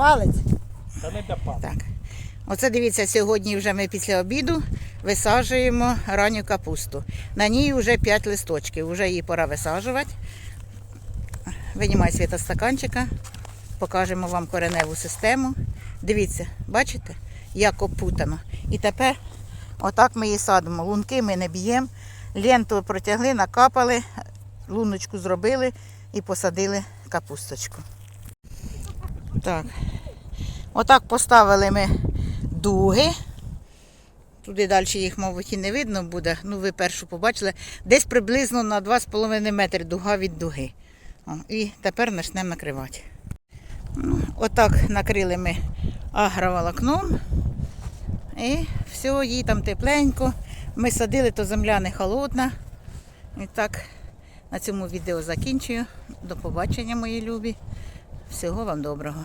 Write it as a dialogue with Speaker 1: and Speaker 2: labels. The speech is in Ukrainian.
Speaker 1: Палець.
Speaker 2: Та не для пана.
Speaker 3: Так. Оце дивіться, сьогодні вже ми після обіду висаджуємо ранню капусту. На ній вже 5 листочків, вже її пора висаджувати. Винімай світа стаканчика, покажемо вам кореневу систему. Дивіться, бачите, як опутано. І тепер отак ми її садимо. Лунки ми не б'ємо, ленту протягли, накапали, луночку зробили і посадили капусточку. Так. Отак поставили ми дуги. Туди далі їх, мабуть, і не видно буде. Ну, ви першу побачили. Десь приблизно на 2,5 метри дуга від дуги. О, і тепер почнемо накривати. Ну, Отак накрили ми агроволокном. І все, їй там тепленько. Ми садили, то земля не холодна. І так, на цьому відео закінчую. До побачення, мої любі. Всього вам доброго.